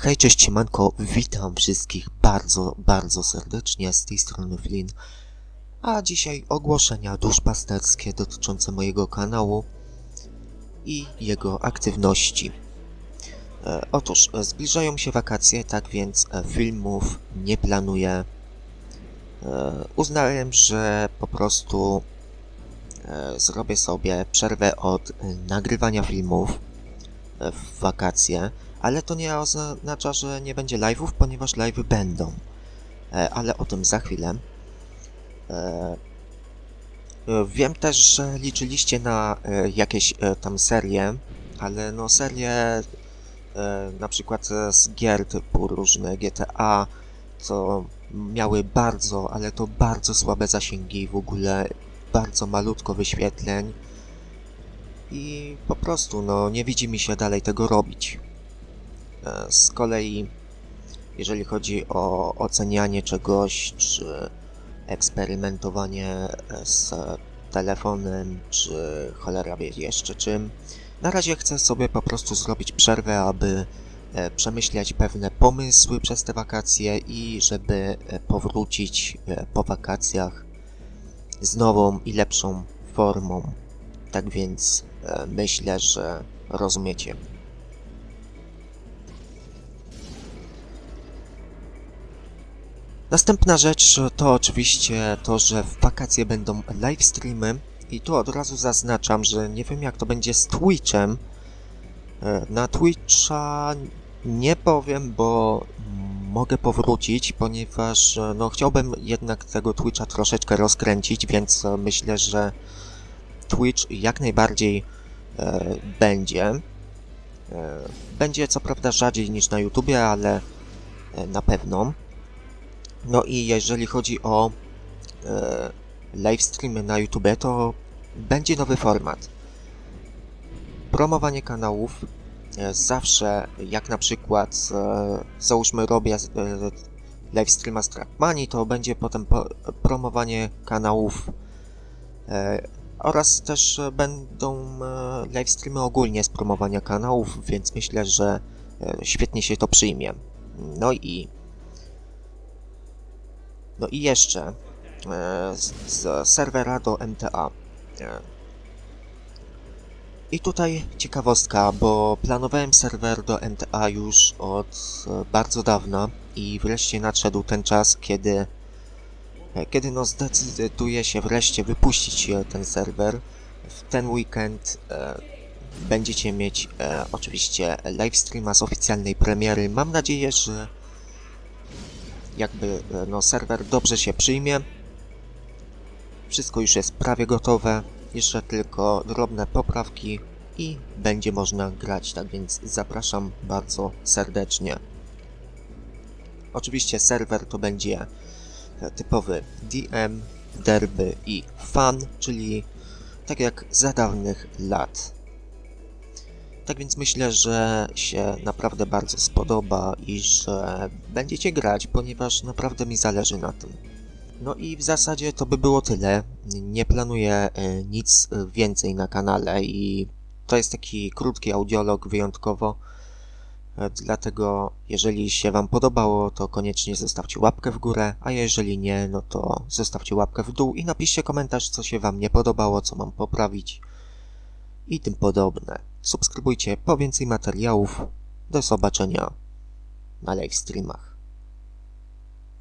Hej, cześć, siemanko, witam wszystkich bardzo, bardzo serdecznie, z tej strony Flynn. A dzisiaj ogłoszenia duszpasterskie dotyczące mojego kanału i jego aktywności. E, otóż, e, zbliżają się wakacje, tak więc e, filmów nie planuję. E, uznałem, że po prostu e, zrobię sobie przerwę od e, nagrywania filmów w wakacje, ale to nie oznacza, że nie będzie live'ów, ponieważ live'y będą. E, ale o tym za chwilę. E, e, Wiem też, że liczyliście na e, jakieś e, tam serie, ale no serie e, na przykład z gier typu różne GTA, co miały bardzo, ale to bardzo słabe zasięgi w ogóle, bardzo malutko wyświetleń i po prostu no nie widzi mi się dalej tego robić. E, Z kolei, jeżeli chodzi o ocenianie czegoś, czy eksperymentowanie e, z telefonem, czy cholera wie jeszcze czym, na razie chcę sobie po prostu zrobić przerwę, aby e, przemyśleć pewne pomysły przez te wakacje i żeby powrócić po wakacjach z nową i lepszą formą. Tak więc myślę, że rozumiecie. Następna rzecz to oczywiście to, że w wakacje będą live streamy i tu od razu zaznaczam, że nie wiem jak to będzie z Twitchem. E, Na Twitcha nie powiem, bo mogę powrócić, ponieważ e, no chciałbym jednak tego Twitcha troszeczkę rozkręcić, więc e, myślę, że Twitch jak najbardziej e, będzie. E, będzie co prawda rzadziej niż na YouTubie, ale e, na pewno. No i jeżeli chodzi o e, live streamy na YouTube, to będzie nowy format. Promowanie kanałów. E, zawsze, jak na przykład, e, załóżmy, robię e, live streama z Trackmani, to będzie potem po, promowanie kanałów e, oraz też będą e, live streamy ogólnie z promowania kanałów, więc myślę, że e, świetnie się to przyjmie. No i no i jeszcze e, z, serwera do MTA. E, I tutaj ciekawostka, bo planowałem serwer do MTA już od e, bardzo dawna i wreszcie nadszedł ten czas, kiedy kiedy no zdecyduję się wreszcie wypuścić ten serwer. W ten weekend e, będziecie mieć e, oczywiście live streama z oficjalnej premiery. Mam nadzieję, że jakby e, no, serwer dobrze się przyjmie. Wszystko już jest prawie gotowe. Jeszcze tylko drobne poprawki i będzie można grać, tak więc zapraszam bardzo serdecznie. Oczywiście serwer to będzie e, typowy DM, derby i fan, czyli tak jak za dawnych lat. Tak więc myślę, że się naprawdę bardzo spodoba i że będziecie grać, ponieważ naprawdę mi zależy na tym. No i w zasadzie to by było tyle. Nie planuję e, nic więcej na kanale i to jest taki krótki audiolog wyjątkowo. E, Dlatego, jeżeli się Wam podobało, to koniecznie zostawcie łapkę w górę, a jeżeli nie, no to zostawcie łapkę w dół i napiszcie komentarz, co się Wam nie podobało, co mam poprawić i tym podobne. Subskrybujcie po więcej materiałów. Do zobaczenia na live streamach.